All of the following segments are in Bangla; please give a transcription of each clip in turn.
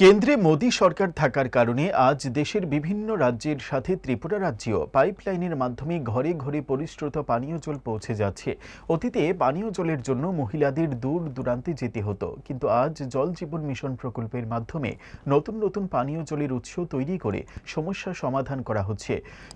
কেন্দ্রে মোদী সরকার থাকার কারণে আজ দেশের বিভিন্ন রাজ্যের সাথে ত্রিপুরা রাজ্যেও পাইপলাইনের মাধ্যমে ঘরে ঘরে পরিশ্রুত পানীয় জল পৌঁছে যাচ্ছে। অতীতে পানীয় জলের জন্য মহিলাদের দূর দূরান্তে যেতে হতো, কিন্তু আজ জল জীবন মিশন প্রকল্পের মাধ্যমে নতুন নতুন পানীয় জলের উৎস তৈরি করে সমস্যা সমাধান করা হচ্ছে।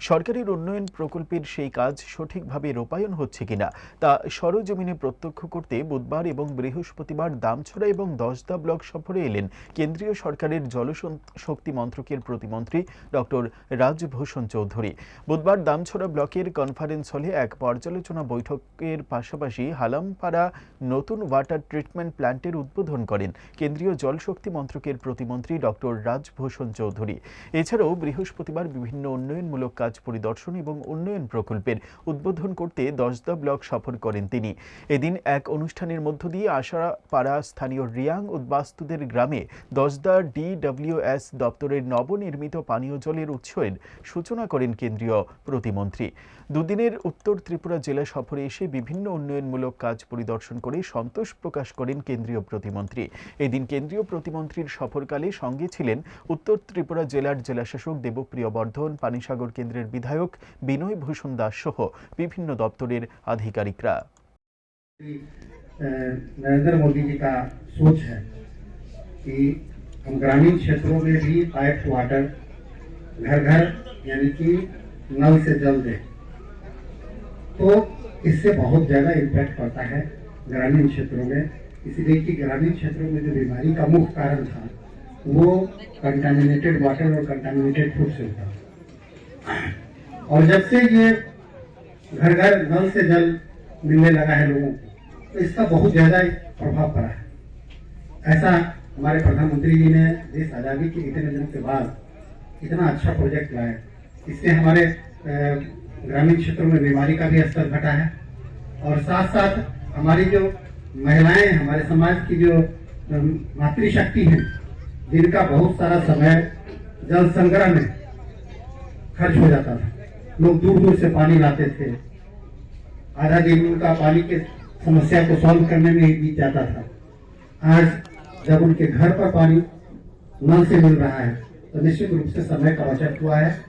সরকারের উন্নয়ন প্রকল্পের সেই কাজ সঠিকভাবে রূপায়ণ হচ্ছে কিনা, তা সরজমিনে প্রত্যক্ষ করতে বুধবার এবং বৃহস্পতিবার দামছড়া এবং দশদা ব্লক সফরে এলেন কেন্দ্রীয় সরকারের জলশক্তি মন্ত্রকের প্রতিমন্ত্রী ডক্টর রাজভূষণ চৌধুরী। বুধবার দামছড়া ব্লকের কনফারেন্স হলে এক পর্যালোচনা বৈঠকের পাশাপাশি হালামপাড়া নতুন ওয়াটার ট্রিটমেন্ট প্ল্যান্টের উদ্বোধন করেন কেন্দ্রীয় জলশক্তি মন্ত্রকের প্রতিমন্ত্রী ডক্টর রাজভূষণ চৌধুরী। এছাড়াও বৃহস্পতিবার বিভিন্ন উন্নয়নমূলক কাজ পরিদর্শন এবং উন্নয়ন প্রকল্পের উদ্বোধন করতে দশদা ব্লক সফর করেন তিনি। এদিন এক অনুষ্ঠানের মধ্য দিয়ে আশাপাড়া স্থানীয় রিয়াং উদ্বাস্তুদের গ্রামে দশদা ডিডব্লিউএস দপ্তরের নবনির্মিত পানীয় জলের উৎসের সূচনা করেন কেন্দ্রীয় প্রতিমন্ত্রী দুদিনের উত্তর ত্রিপুরা জেলা সফরে এসে বিভিন্ন উন্নয়নমূলক কাজ পরিদর্শন করে সন্তোষ প্রকাশ করেন কেন্দ্রীয় প্রতিমন্ত্রী এদিন কেন্দ্রীয় প্রতিমন্ত্রীর সফরকালে সঙ্গে ছিলেন উত্তর ত্রিপুরা জেলার জেলাশাসক দেবপ্রিয় বর্ধন পানিসাগর কেন্দ্রের বিধায়ক বিনয় ভূষণ দাস সহ বিভিন্ন দপ্তরের আধিকারিকরা अ, नरेंद्र मोदी जी का सोच है कि हम ग्रामीण क्षेत्रों में भी पाइप वाटर घर घर, यानी कि नल से जल दें। तो इससे बहुत ज़्यादा इम्पैक्ट पड़ता है ग्रामीण क्षेत्रों में। इसलिए कि ग्रामीण क्षेत्रों में जो बीमारी का मुख्य कारण था, वो कंटामिनेटेड वाटर और कंटामिनेटेड फ़ूड से होता और जब से ये घर घर नल से जल मिलने लगा है लोगों को तो इसका बहुत ज़्यादा प्रभाव पड़ा है। ऐसा हमारे प्रधानमंत्री जी ने देश आज़ादी के इतने दिनों के बाद इतना अच्छा प्रोजेक्ट लाया। इससे हमारे ग्रामीण क्षेत्रों में बीमारी का भी स्तर घटा है। और साथ साथ हमारी जो महिलाएँ हमारे समाज की जो मातृशक्ति है, जिनका बहुत सारा समय जल संग्रह में खर्च हो जाता था। लोग दूर दूर से पानी लाते थे। आधा दिन उनका पानी के समस्या को सॉल्व करने में बीत जाता था। आज जब उनके घर पर पानी नल से मिल रहा है तो निश्चित रूप से समय का बचत हुआ है।